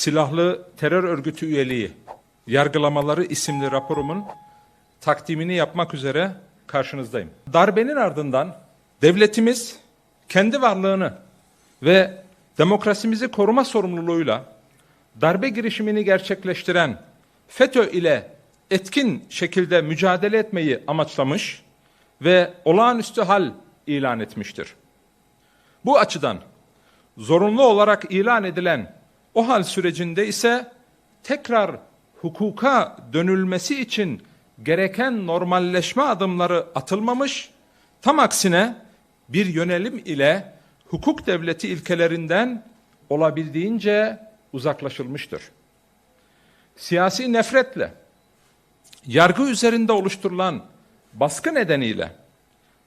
Silahlı Terör Örgütü üyeliği yargılamaları isimli raporumun takdimini yapmak üzere karşınızdayım. Darbenin ardından devletimiz kendi varlığını ve demokrasimizi koruma sorumluluğuyla darbe girişimini gerçekleştiren FETÖ ile etkin şekilde mücadele etmeyi amaçlamış ve olağanüstü hal ilan etmiştir. Bu açıdan zorunlu olarak ilan edilen o hal sürecinde ise tekrar hukuka dönülmesi için gereken normalleşme adımları atılmamış, tam aksine bir yönelim ile hukuk devleti ilkelerinden olabildiğince uzaklaşılmıştır. Siyasi nefretle, yargı üzerinde oluşturulan baskı nedeniyle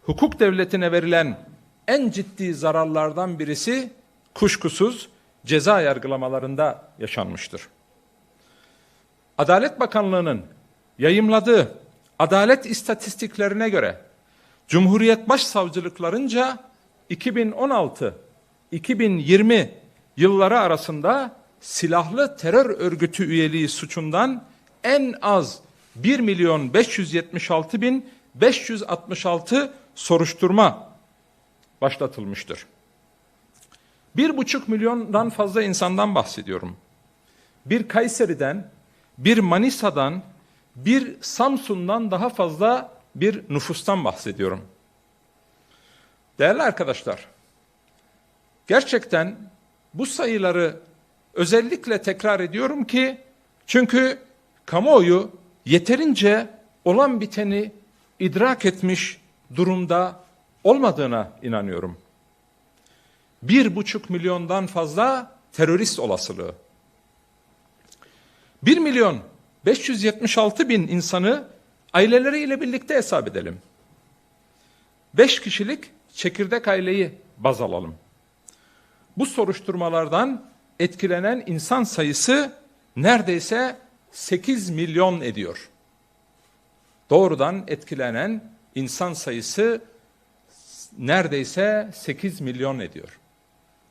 hukuk devletine verilen en ciddi zararlardan birisi kuşkusuz ceza yargılamalarında yaşanmıştır. Adalet Bakanlığı'nın yayımladığı adalet istatistiklerine göre Cumhuriyet Başsavcılıklarınca 2016-2020 yılları arasında silahlı terör örgütü üyeliği suçundan en az 1 milyon 576 bin 566 soruşturma başlatılmıştır. Bir buçuk milyondan fazla insandan bahsediyorum. Bir Kayseri'den, bir Manisa'dan, bir Samsun'dan daha fazla bir nüfustan bahsediyorum. Değerli arkadaşlar, gerçekten bu sayıları özellikle tekrar ediyorum ki çünkü kamuoyu yeterince olan biteni idrak etmiş durumda olmadığına inanıyorum. Bir buçuk milyondan fazla terörist olasılığı. Bir milyon 576 bin insanı aileleriyle birlikte hesap edelim. Beş kişilik çekirdek aileyi baz alalım. Bu soruşturmalardan etkilenen insan sayısı neredeyse 8 milyon ediyor. Doğrudan etkilenen insan sayısı neredeyse 8 milyon ediyor.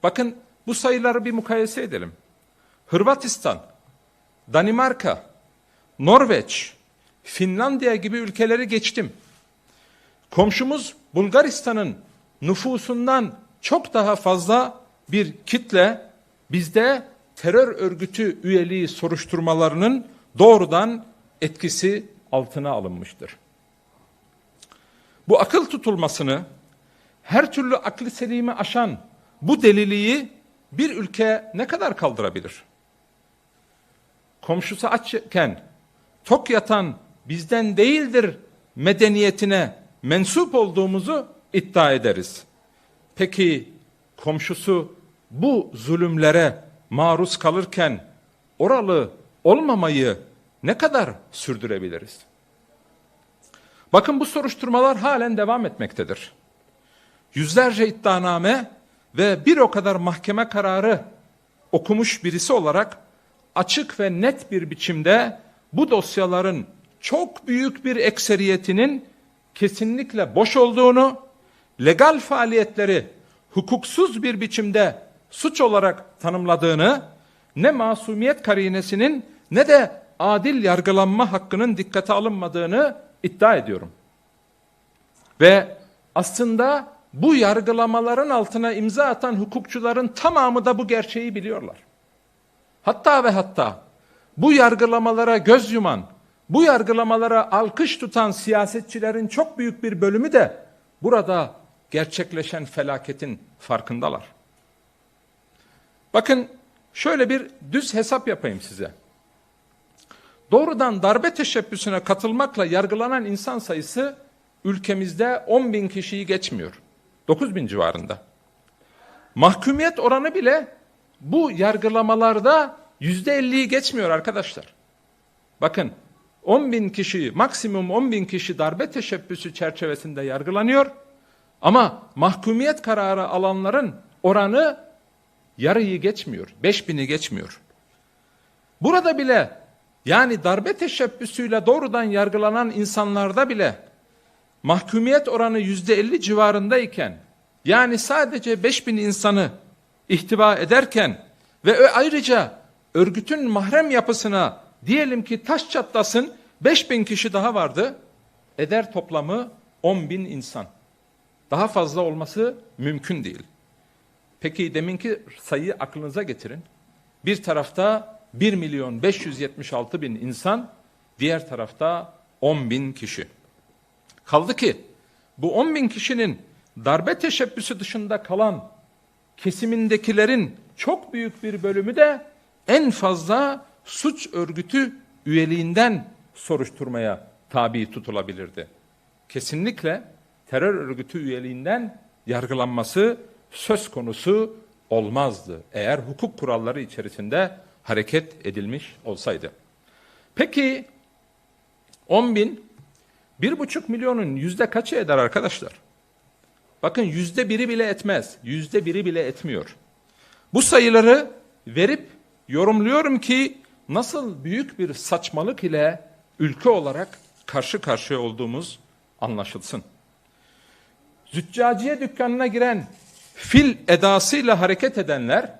Bakın bu sayıları bir mukayese edelim. Hırvatistan, Danimarka, Norveç, Finlandiya gibi ülkeleri geçtim. Komşumuz Bulgaristan'ın nüfusundan çok daha fazla bir kitle bizde terör örgütü üyeliği soruşturmalarının doğrudan etkisi altına alınmıştır. Bu akıl tutulmasını her türlü aklı selimi aşan bu deliliği bir ülke ne kadar kaldırabilir? Komşusu açken tok yatan bizden değildir medeniyetine mensup olduğumuzu iddia ederiz. Peki komşusu bu zulümlere maruz kalırken oralı olmamayı ne kadar sürdürebiliriz? Bakın bu soruşturmalar halen devam etmektedir. Yüzlerce iddianame ve bir o kadar mahkeme kararı okumuş birisi olarak açık ve net bir biçimde bu dosyaların çok büyük bir ekseriyetinin kesinlikle boş olduğunu, legal faaliyetleri hukuksuz bir biçimde suç olarak tanımladığını, ne masumiyet karinesinin ne de adil yargılanma hakkının dikkate alınmadığını iddia ediyorum. Ve aslında bu yargılamaların altına imza atan hukukçuların tamamı da bu gerçeği biliyorlar. Hatta ve hatta bu yargılamalara göz yuman, bu yargılamalara alkış tutan siyasetçilerin çok büyük bir bölümü de burada gerçekleşen felaketin farkındalar. Bakın şöyle bir düz hesap yapayım size. Doğrudan darbe teşebbüsüne katılmakla yargılanan insan sayısı ülkemizde 10 bin kişiyi geçmiyor. 9 bin civarında. Mahkumiyet oranı bile bu yargılamalarda yüzde elliyi geçmiyor arkadaşlar. Bakın 10 bin kişi, maksimum 10 bin kişi darbe teşebbüsü çerçevesinde yargılanıyor. Ama mahkumiyet kararı alanların oranı yarıyı geçmiyor, 5 bini geçmiyor. Burada bile yani darbe teşebbüsüyle doğrudan yargılanan insanlarda bile mahkumiyet oranı yüzde elli civarındayken yani sadece 5 bin insanı ihtiva ederken ve ayrıca örgütün mahrem yapısına diyelim ki taş çatlasın 5000 kişi daha vardı. Eder toplamı 10 bin insan. Daha fazla olması mümkün değil. Peki deminki sayıyı aklınıza getirin. Bir tarafta 1 milyon 576 bin insan, diğer tarafta 10 bin kişi. Kaldı ki bu 10 bin kişinin darbe teşebbüsü dışında kalan kesimindekilerin çok büyük bir bölümü de en fazla suç örgütü üyeliğinden soruşturmaya tabi tutulabilirdi. Kesinlikle terör örgütü üyeliğinden yargılanması söz konusu olmazdı eğer hukuk kuralları içerisinde hareket edilmiş olsaydı. Peki 10 bin, bir buçuk milyonun yüzde kaçı eder arkadaşlar? Bakın yüzde biri bile etmez, yüzde biri bile etmiyor. Bu sayıları verip yorumluyorum ki nasıl büyük bir saçmalık ile ülke olarak karşı karşıya olduğumuz anlaşılsın. Züccaciye dükkanına giren fil edasıyla hareket edenler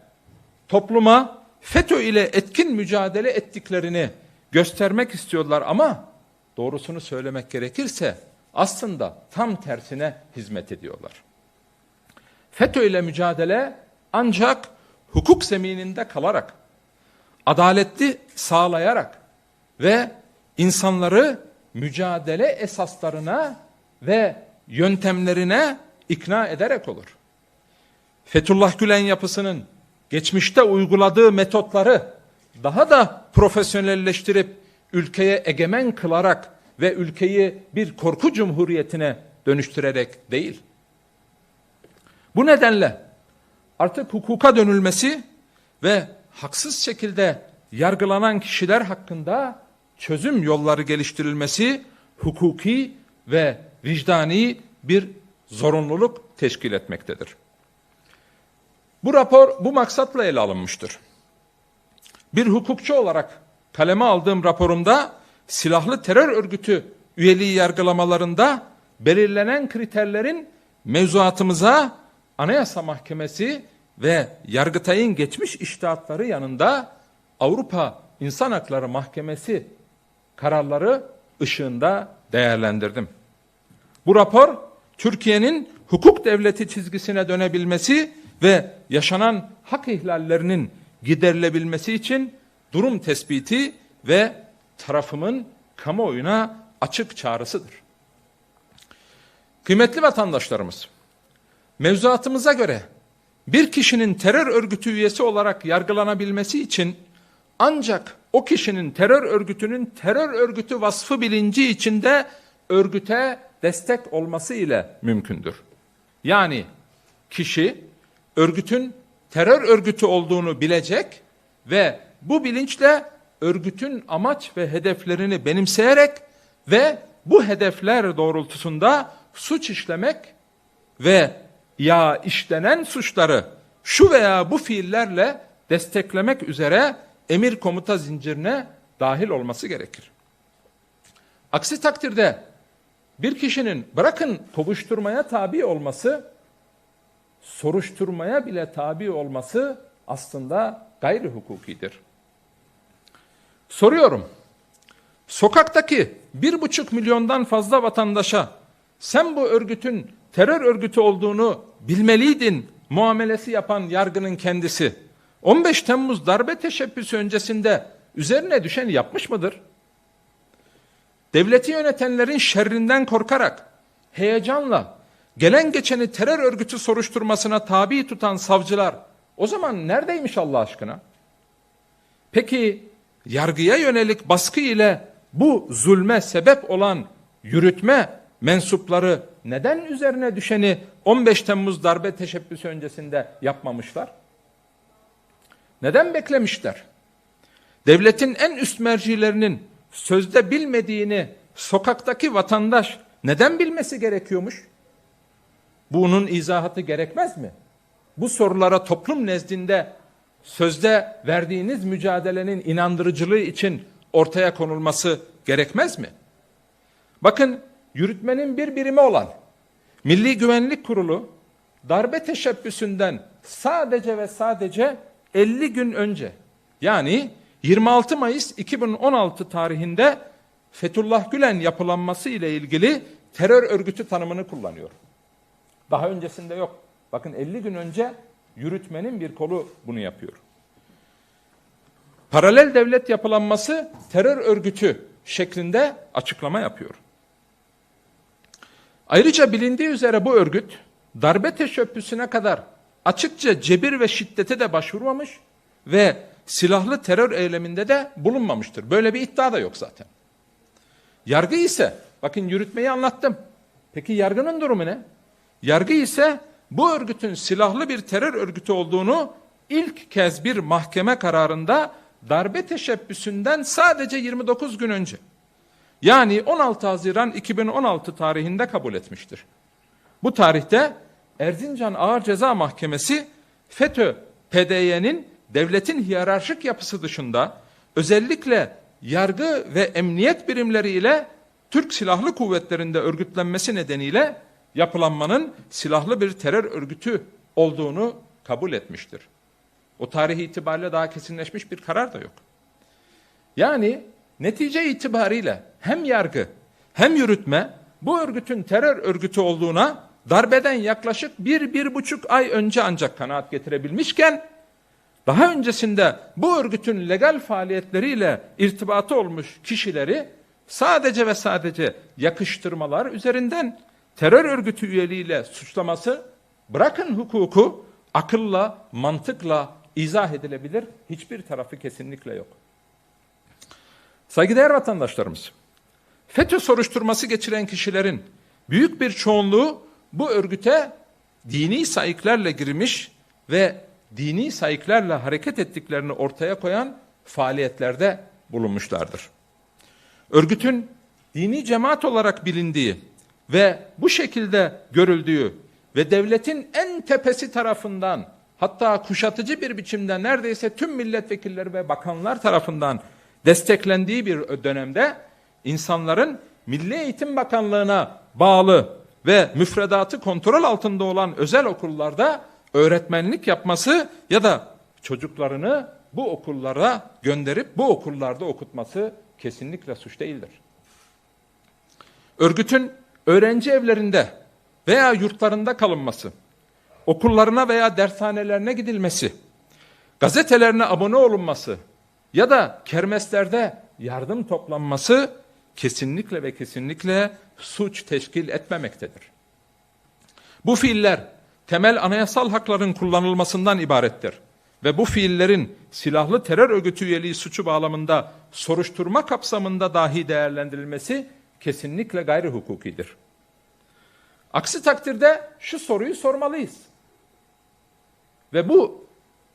topluma FETÖ ile etkin mücadele ettiklerini göstermek istiyorlar ama doğrusunu söylemek gerekirse aslında tam tersine hizmet ediyorlar. FETÖ ile mücadele ancak hukuk zemininde kalarak, adaletli sağlayarak ve insanları mücadele esaslarına ve yöntemlerine ikna ederek olur. Fethullah Gülen yapısının geçmişte uyguladığı metotları daha da profesyonelleştirip ülkeye egemen kılarak ve ülkeyi bir korku cumhuriyetine dönüştürerek değil. Bu nedenle artık hukuka dönülmesi ve haksız şekilde yargılanan kişiler hakkında çözüm yolları geliştirilmesi hukuki ve vicdani bir zorunluluk teşkil etmektedir. Bu rapor bu maksatla ele alınmıştır. Bir hukukçu olarak kaleme aldığım raporumda silahlı terör örgütü üyeliği yargılamalarında belirlenen kriterlerin mevzuatımıza Anayasa Mahkemesi ve Yargıtay'ın geçmiş iştahatları yanında Avrupa İnsan Hakları Mahkemesi kararları ışığında değerlendirdim. Bu rapor Türkiye'nin hukuk devleti çizgisine dönebilmesi ve yaşanan hak ihlallerinin giderilebilmesi için durum tespiti ve tarafımın kamuoyuna açık çağrısıdır. Kıymetli vatandaşlarımız, mevzuatımıza göre bir kişinin terör örgütü üyesi olarak yargılanabilmesi için ancak o kişinin terör örgütünün terör örgütü vasfı bilinci içinde örgüte destek olması ile mümkündür. Yani kişi örgütün terör örgütü olduğunu bilecek ve bu bilinçle örgütün amaç ve hedeflerini benimseyerek ve bu hedefler doğrultusunda suç işlemek ve ya işlenen suçları şu veya bu fiillerle desteklemek üzere emir komuta zincirine dahil olması gerekir. Aksi takdirde bir kişinin bırakın kovuşturmaya tabi olması, soruşturmaya bile tabi olması aslında gayri hukukidir. Soruyorum, sokaktaki bir buçuk milyondan fazla vatandaşa sen bu örgütün terör örgütü olduğunu bilmeliydin muamelesi yapan yargının kendisi 15 Temmuz darbe teşebbüsü öncesinde üzerine düşen yapmış mıdır? Devleti yönetenlerin şerrinden korkarak, heyecanla gelen geçeni terör örgütü soruşturmasına tabi tutan savcılar o zaman neredeymiş Allah aşkına? Peki yargıya yönelik baskı ile bu zulme sebep olan yürütme mensupları neden üzerine düşeni 15 Temmuz darbe teşebbüsü öncesinde yapmamışlar? Neden beklemişler? Devletin en üst mercilerinin sözde bilmediğini sokaktaki vatandaş neden bilmesi gerekiyormuş? Bunun izahatı gerekmez mi? Bu sorulara toplum nezdinde sözde verdiğiniz mücadelenin inandırıcılığı için ortaya konulması gerekmez mi? Bakın yürütmenin bir birimi olan Milli Güvenlik Kurulu darbe teşebbüsünden sadece ve sadece 50 gün önce Yani 26 Mayıs 2016 tarihinde Fethullah Gülen yapılanması ile ilgili terör örgütü tanımını kullanıyor. Daha öncesinde yok. Bakın 50 gün önce yürütmenin bir kolu bunu yapıyor. Paralel devlet yapılanması terör örgütü şeklinde açıklama yapıyor. Ayrıca bilindiği üzere bu örgüt darbe teşebbüsüne kadar açıkça cebir ve şiddete de başvurmamış ve silahlı terör eyleminde de bulunmamıştır. Böyle bir iddia da yok zaten. Yargı ise, bakın yürütmeyi anlattım. Peki yargının durumu ne? Yargı ise bu örgütün silahlı bir terör örgütü olduğunu ilk kez bir mahkeme kararında darbe teşebbüsünden sadece 29 gün önce yani 16 Haziran 2016 tarihinde kabul etmiştir. Bu tarihte Erzincan Ağır Ceza Mahkemesi FETÖ PDY'nin devletin hiyerarşik yapısı dışında özellikle yargı ve emniyet birimleriyle Türk Silahlı Kuvvetleri'nde örgütlenmesi nedeniyle yapılanmanın silahlı bir terör örgütü olduğunu kabul etmiştir. O tarih itibariyle daha kesinleşmiş bir karar da yok. Yani netice itibariyle hem yargı hem yürütme bu örgütün terör örgütü olduğuna darbeden yaklaşık bir, bir buçuk ay önce ancak kanaat getirebilmişken daha öncesinde bu örgütün legal faaliyetleriyle irtibatı olmuş kişileri sadece ve sadece yakıştırmalar üzerinden terör örgütü üyeliğiyle suçlaması bırakın hukuku akılla, mantıkla izah edilebilir hiçbir tarafı kesinlikle yok. Saygıdeğer vatandaşlarımız, FETÖ soruşturması geçiren kişilerin büyük bir çoğunluğu bu örgüte dini sayıklarla girmiş ve dini sayıklarla hareket ettiklerini ortaya koyan faaliyetlerde bulunmuşlardır. Örgütün dini cemaat olarak bilindiği ve bu şekilde görüldüğü ve devletin en tepesi tarafından hatta kuşatıcı bir biçimde neredeyse tüm milletvekilleri ve bakanlar tarafından desteklendiği bir dönemde insanların Milli Eğitim Bakanlığı'na bağlı ve müfredatı kontrol altında olan özel okullarda öğretmenlik yapması ya da çocuklarını bu okullara gönderip bu okullarda okutması kesinlikle suç değildir. Örgütün öğrenci evlerinde veya yurtlarında kalınması, okullarına veya dershanelerine gidilmesi, gazetelerine abone olunması ya da kermeslerde yardım toplanması kesinlikle ve kesinlikle suç teşkil etmemektedir. Bu fiiller temel anayasal hakların kullanılmasından ibarettir ve bu fiillerin silahlı terör örgütü üyeliği suçu bağlamında soruşturma kapsamında dahi değerlendirilmesi kesinlikle gayri hukukidir. Aksi takdirde şu soruyu sormalıyız. Ve bu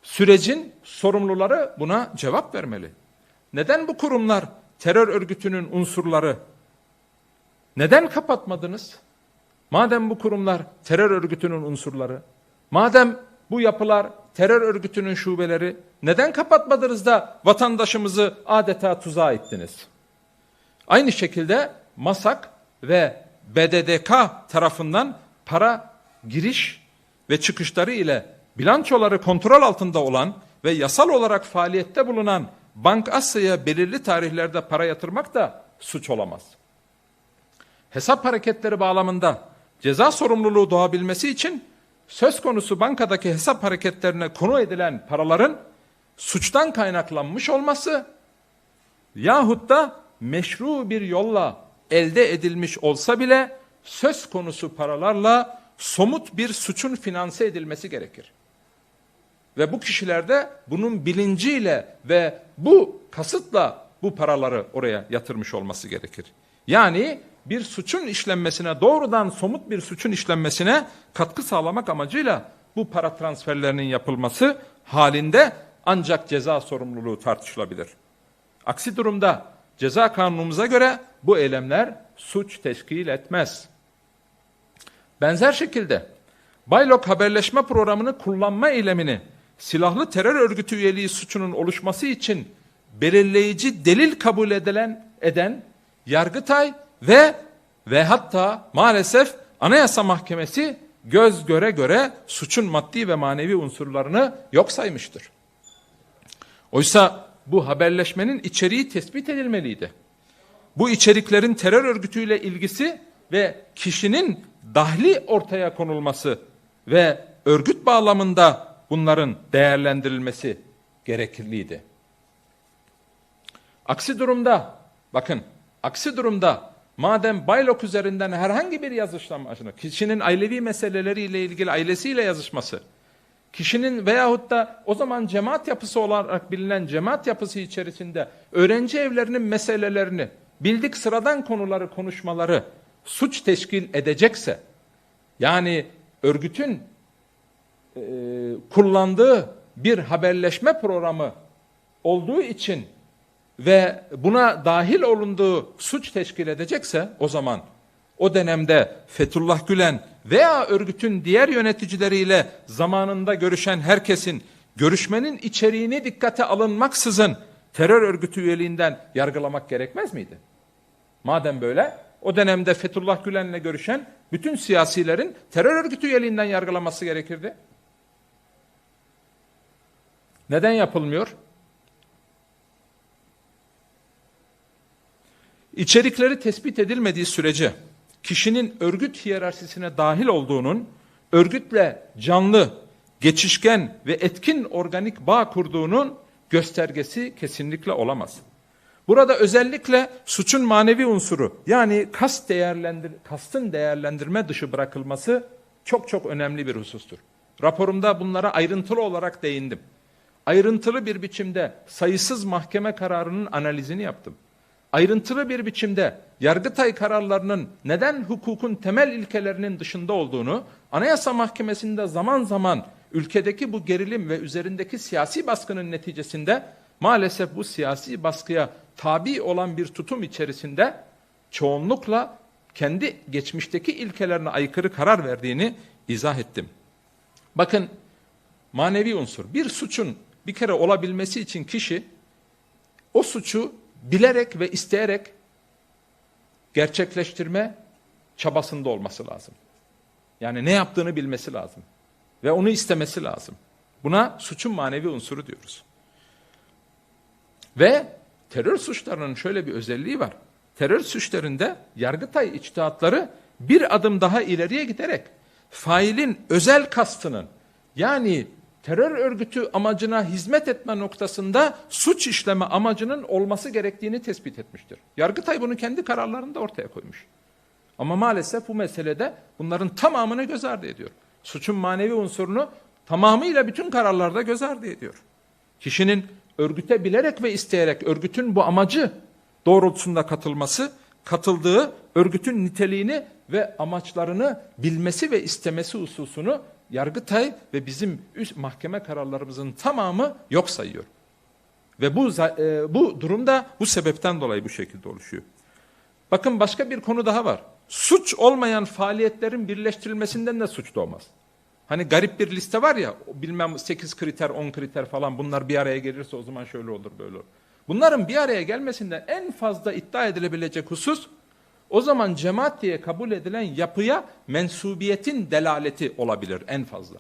sürecin sorumluları buna cevap vermeli. Neden bu kurumlar terör örgütünün unsurları neden kapatmadınız? Madem bu kurumlar terör örgütünün unsurları, madem bu yapılar terör örgütünün şubeleri, neden kapatmadınız da vatandaşımızı adeta tuzağa ettiniz? Aynı şekilde MASAK ve BDDK tarafından para giriş ve çıkışları ile bilançoları kontrol altında olan ve yasal olarak faaliyette bulunan Bank Asya'ya belirli tarihlerde para yatırmak da suç olamaz. Hesap hareketleri bağlamında ceza sorumluluğu doğabilmesi için söz konusu bankadaki hesap hareketlerine konu edilen paraların suçtan kaynaklanmış olması yahut da meşru bir yolla elde edilmiş olsa bile söz konusu paralarla somut bir suçun finanse edilmesi gerekir. Ve bu kişiler de bunun bilinciyle ve bu kasıtla bu paraları oraya yatırmış olması gerekir. Yani bir suçun işlenmesine doğrudan somut bir suçun işlenmesine katkı sağlamak amacıyla bu para transferlerinin yapılması halinde ancak ceza sorumluluğu tartışılabilir. Aksi durumda ceza kanunumuza göre bu eylemler suç teşkil etmez. Benzer şekilde Baylok haberleşme programını kullanma eylemini silahlı terör örgütü üyeliği suçunun oluşması için belirleyici delil kabul edilen eden Yargıtay ve ve hatta maalesef Anayasa Mahkemesi göz göre göre suçun maddi ve manevi unsurlarını yok saymıştır. Oysa bu haberleşmenin içeriği tespit edilmeliydi. Bu içeriklerin terör örgütüyle ilgisi ve kişinin dahli ortaya konulması ve örgüt bağlamında bunların değerlendirilmesi gerekliydi. Aksi durumda bakın aksi durumda madem Baylok üzerinden herhangi bir yazışlanmasını kişinin ailevi meseleleriyle ilgili ailesiyle yazışması kişinin veyahut da o zaman cemaat yapısı olarak bilinen cemaat yapısı içerisinde öğrenci evlerinin meselelerini bildik sıradan konuları konuşmaları suç teşkil edecekse yani örgütün e, kullandığı bir haberleşme programı olduğu için ve buna dahil olunduğu suç teşkil edecekse o zaman o dönemde Fethullah Gülen veya örgütün diğer yöneticileriyle zamanında görüşen herkesin görüşmenin içeriğini dikkate alınmaksızın terör örgütü üyeliğinden yargılamak gerekmez miydi? Madem böyle o dönemde Fethullah Gülen'le görüşen bütün siyasilerin terör örgütü üyeliğinden yargılaması gerekirdi. Neden yapılmıyor? İçerikleri tespit edilmediği sürece kişinin örgüt hiyerarşisine dahil olduğunun örgütle canlı, geçişken ve etkin organik bağ kurduğunun göstergesi kesinlikle olamaz. Burada özellikle suçun manevi unsuru yani kast değerlendir kastın değerlendirme dışı bırakılması çok çok önemli bir husustur. Raporumda bunlara ayrıntılı olarak değindim. Ayrıntılı bir biçimde sayısız mahkeme kararının analizini yaptım ayrıntılı bir biçimde Yargıtay kararlarının neden hukukun temel ilkelerinin dışında olduğunu, Anayasa Mahkemesi'nde zaman zaman ülkedeki bu gerilim ve üzerindeki siyasi baskının neticesinde maalesef bu siyasi baskıya tabi olan bir tutum içerisinde çoğunlukla kendi geçmişteki ilkelerine aykırı karar verdiğini izah ettim. Bakın manevi unsur bir suçun bir kere olabilmesi için kişi o suçu bilerek ve isteyerek gerçekleştirme çabasında olması lazım. Yani ne yaptığını bilmesi lazım. Ve onu istemesi lazım. Buna suçun manevi unsuru diyoruz. Ve terör suçlarının şöyle bir özelliği var. Terör suçlarında Yargıtay içtihatları bir adım daha ileriye giderek failin özel kastının yani terör örgütü amacına hizmet etme noktasında suç işleme amacının olması gerektiğini tespit etmiştir. Yargıtay bunu kendi kararlarında ortaya koymuş. Ama maalesef bu meselede bunların tamamını göz ardı ediyor. Suçun manevi unsurunu tamamıyla bütün kararlarda göz ardı ediyor. Kişinin örgüte bilerek ve isteyerek örgütün bu amacı doğrultusunda katılması, katıldığı örgütün niteliğini ve amaçlarını bilmesi ve istemesi hususunu Yargıtay ve bizim üst mahkeme kararlarımızın tamamı yok sayıyor. Ve bu e, bu durumda bu sebepten dolayı bu şekilde oluşuyor. Bakın başka bir konu daha var. Suç olmayan faaliyetlerin birleştirilmesinden de suç doğmaz. Hani garip bir liste var ya bilmem 8 kriter 10 kriter falan bunlar bir araya gelirse o zaman şöyle olur böyle olur. Bunların bir araya gelmesinden en fazla iddia edilebilecek husus o zaman cemaat diye kabul edilen yapıya mensubiyetin delaleti olabilir en fazla.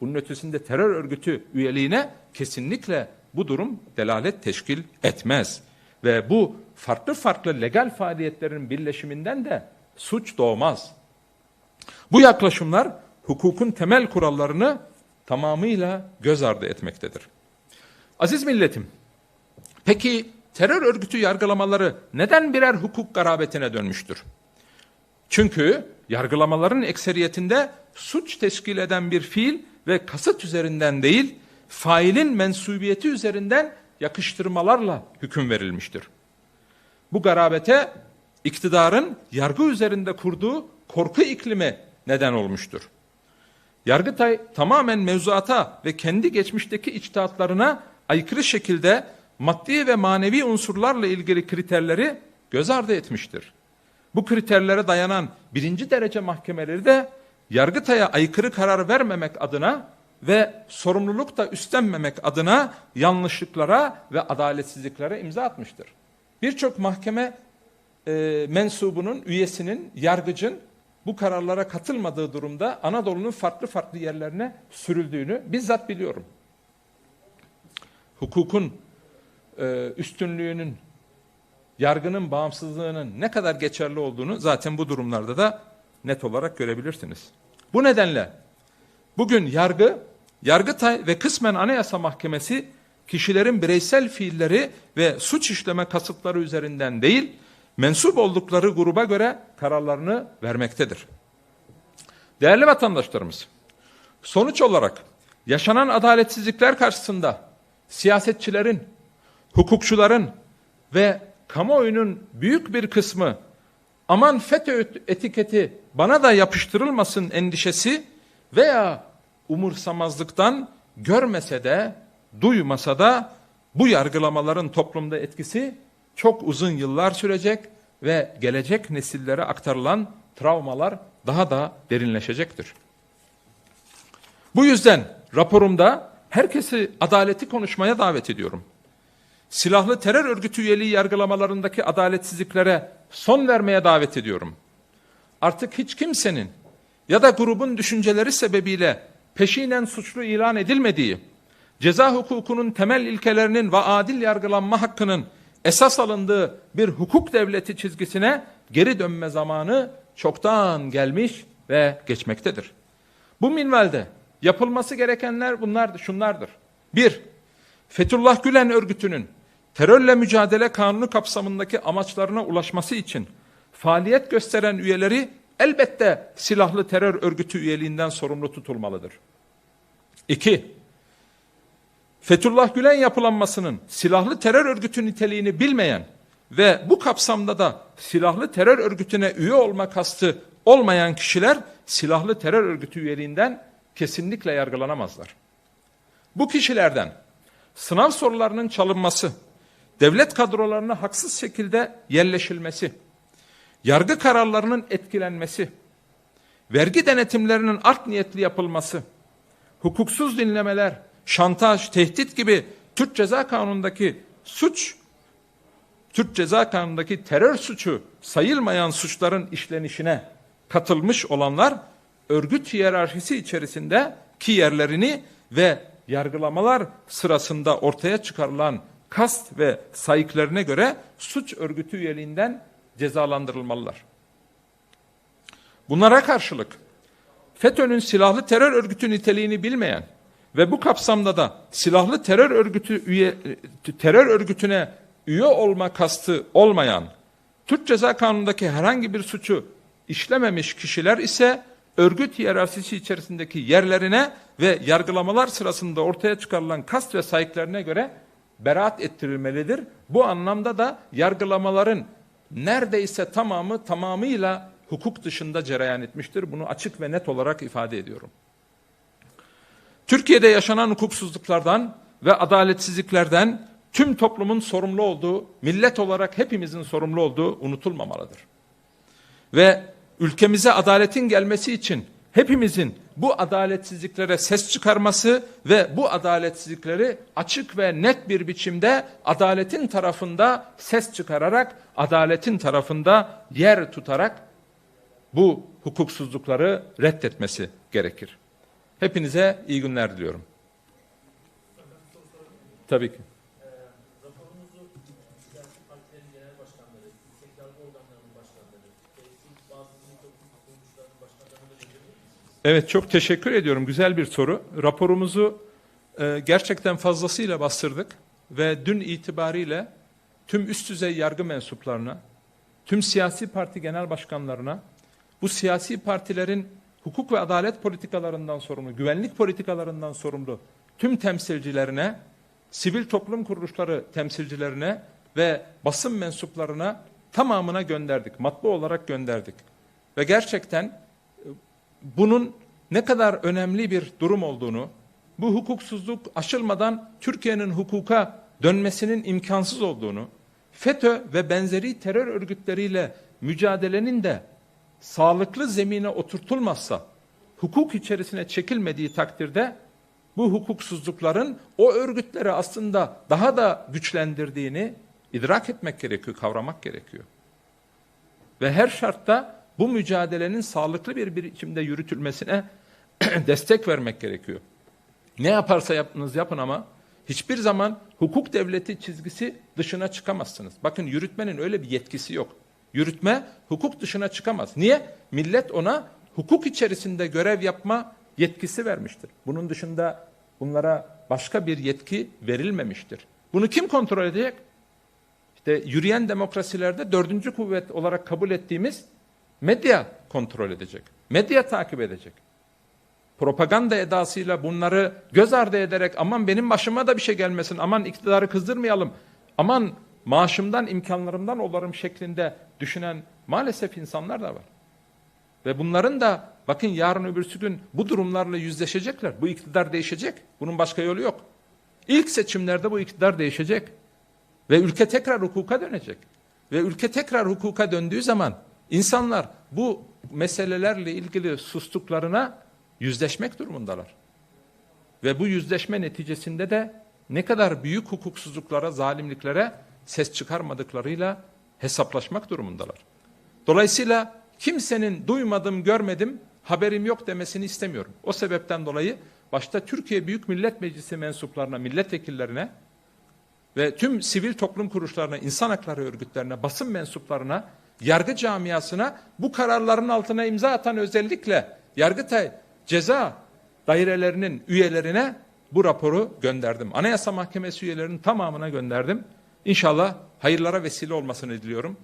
Bunun ötesinde terör örgütü üyeliğine kesinlikle bu durum delalet teşkil etmez. Ve bu farklı farklı legal faaliyetlerin birleşiminden de suç doğmaz. Bu yaklaşımlar hukukun temel kurallarını tamamıyla göz ardı etmektedir. Aziz milletim, peki terör örgütü yargılamaları neden birer hukuk garabetine dönmüştür? Çünkü yargılamaların ekseriyetinde suç teşkil eden bir fiil ve kasıt üzerinden değil, failin mensubiyeti üzerinden yakıştırmalarla hüküm verilmiştir. Bu garabete iktidarın yargı üzerinde kurduğu korku iklimi neden olmuştur. Yargıtay tamamen mevzuata ve kendi geçmişteki içtihatlarına aykırı şekilde maddi ve manevi unsurlarla ilgili kriterleri göz ardı etmiştir. Bu kriterlere dayanan birinci derece mahkemeleri de Yargıtay'a aykırı karar vermemek adına ve sorumluluk da üstlenmemek adına yanlışlıklara ve adaletsizliklere imza atmıştır. Birçok mahkeme e, mensubunun, üyesinin, yargıcın bu kararlara katılmadığı durumda Anadolu'nun farklı farklı yerlerine sürüldüğünü bizzat biliyorum. hukukun e, üstünlüğünün, yargının bağımsızlığının ne kadar geçerli olduğunu zaten bu durumlarda da net olarak görebilirsiniz. Bu nedenle bugün yargı, Yargıtay ve kısmen Anayasa Mahkemesi kişilerin bireysel fiilleri ve suç işleme kasıtları üzerinden değil, mensup oldukları gruba göre kararlarını vermektedir. Değerli vatandaşlarımız, sonuç olarak yaşanan adaletsizlikler karşısında siyasetçilerin, hukukçuların ve kamuoyunun büyük bir kısmı aman FETÖ etiketi bana da yapıştırılmasın endişesi veya umursamazlıktan görmese de duymasa da bu yargılamaların toplumda etkisi çok uzun yıllar sürecek ve gelecek nesillere aktarılan travmalar daha da derinleşecektir. Bu yüzden raporumda herkesi adaleti konuşmaya davet ediyorum. Silahlı terör örgütü üyeliği yargılamalarındaki adaletsizliklere son vermeye davet ediyorum. Artık hiç kimsenin ya da grubun düşünceleri sebebiyle peşinen suçlu ilan edilmediği, ceza hukukunun temel ilkelerinin ve adil yargılanma hakkının esas alındığı bir hukuk devleti çizgisine geri dönme zamanı çoktan gelmiş ve geçmektedir. Bu minvalde yapılması gerekenler bunlar, şunlardır. Bir, Fethullah Gülen örgütünün terörle mücadele kanunu kapsamındaki amaçlarına ulaşması için faaliyet gösteren üyeleri elbette silahlı terör örgütü üyeliğinden sorumlu tutulmalıdır. İki, Fethullah Gülen yapılanmasının silahlı terör örgütü niteliğini bilmeyen ve bu kapsamda da silahlı terör örgütüne üye olma kastı olmayan kişiler silahlı terör örgütü üyeliğinden kesinlikle yargılanamazlar. Bu kişilerden sınav sorularının çalınması, devlet kadrolarına haksız şekilde yerleşilmesi, yargı kararlarının etkilenmesi, vergi denetimlerinin art niyetli yapılması, hukuksuz dinlemeler, şantaj, tehdit gibi Türk Ceza Kanunu'ndaki suç, Türk Ceza Kanunu'ndaki terör suçu sayılmayan suçların işlenişine katılmış olanlar örgüt hiyerarşisi içerisinde ki yerlerini ve yargılamalar sırasında ortaya çıkarılan kast ve sayıklarına göre suç örgütü üyeliğinden cezalandırılmalılar. Bunlara karşılık FETÖ'nün silahlı terör örgütü niteliğini bilmeyen ve bu kapsamda da silahlı terör örgütü üye terör örgütüne üye olma kastı olmayan Türk Ceza Kanunu'ndaki herhangi bir suçu işlememiş kişiler ise örgüt hiyerarşisi içerisindeki yerlerine ve yargılamalar sırasında ortaya çıkarılan kast ve sayıklarına göre beraat ettirilmelidir. Bu anlamda da yargılamaların neredeyse tamamı tamamıyla hukuk dışında cereyan etmiştir. Bunu açık ve net olarak ifade ediyorum. Türkiye'de yaşanan hukuksuzluklardan ve adaletsizliklerden tüm toplumun sorumlu olduğu, millet olarak hepimizin sorumlu olduğu unutulmamalıdır. Ve ülkemize adaletin gelmesi için hepimizin bu adaletsizliklere ses çıkarması ve bu adaletsizlikleri açık ve net bir biçimde adaletin tarafında ses çıkararak, adaletin tarafında yer tutarak bu hukuksuzlukları reddetmesi gerekir. Hepinize iyi günler diliyorum. Tabii ki. Evet çok teşekkür ediyorum. Güzel bir soru. Raporumuzu e, gerçekten fazlasıyla bastırdık ve dün itibariyle tüm üst düzey yargı mensuplarına, tüm siyasi parti genel başkanlarına, bu siyasi partilerin hukuk ve adalet politikalarından sorumlu, güvenlik politikalarından sorumlu tüm temsilcilerine, sivil toplum kuruluşları temsilcilerine ve basın mensuplarına tamamına gönderdik. Matbu olarak gönderdik. Ve gerçekten e, bunun ne kadar önemli bir durum olduğunu, bu hukuksuzluk aşılmadan Türkiye'nin hukuka dönmesinin imkansız olduğunu, FETÖ ve benzeri terör örgütleriyle mücadelenin de sağlıklı zemine oturtulmazsa, hukuk içerisine çekilmediği takdirde bu hukuksuzlukların o örgütleri aslında daha da güçlendirdiğini idrak etmek gerekiyor, kavramak gerekiyor. Ve her şartta bu mücadelenin sağlıklı bir biçimde yürütülmesine destek vermek gerekiyor. Ne yaparsa yapınız yapın ama hiçbir zaman hukuk devleti çizgisi dışına çıkamazsınız. Bakın yürütmenin öyle bir yetkisi yok. Yürütme hukuk dışına çıkamaz. Niye? Millet ona hukuk içerisinde görev yapma yetkisi vermiştir. Bunun dışında bunlara başka bir yetki verilmemiştir. Bunu kim kontrol edecek? İşte yürüyen demokrasilerde dördüncü kuvvet olarak kabul ettiğimiz medya kontrol edecek. Medya takip edecek. Propaganda edasıyla bunları göz ardı ederek aman benim başıma da bir şey gelmesin, aman iktidarı kızdırmayalım, aman maaşımdan, imkanlarımdan olarım şeklinde düşünen maalesef insanlar da var. Ve bunların da bakın yarın öbürsü gün bu durumlarla yüzleşecekler. Bu iktidar değişecek. Bunun başka yolu yok. İlk seçimlerde bu iktidar değişecek. Ve ülke tekrar hukuka dönecek. Ve ülke tekrar hukuka döndüğü zaman insanlar bu meselelerle ilgili sustuklarına yüzleşmek durumundalar. Ve bu yüzleşme neticesinde de ne kadar büyük hukuksuzluklara, zalimliklere ses çıkarmadıklarıyla hesaplaşmak durumundalar. Dolayısıyla kimsenin duymadım, görmedim, haberim yok demesini istemiyorum. O sebepten dolayı başta Türkiye Büyük Millet Meclisi mensuplarına, milletvekillerine ve tüm sivil toplum kuruluşlarına, insan hakları örgütlerine, basın mensuplarına, yargı camiasına bu kararların altına imza atan özellikle Yargıtay ceza dairelerinin üyelerine bu raporu gönderdim. Anayasa Mahkemesi üyelerinin tamamına gönderdim. İnşallah hayırlara vesile olmasını diliyorum.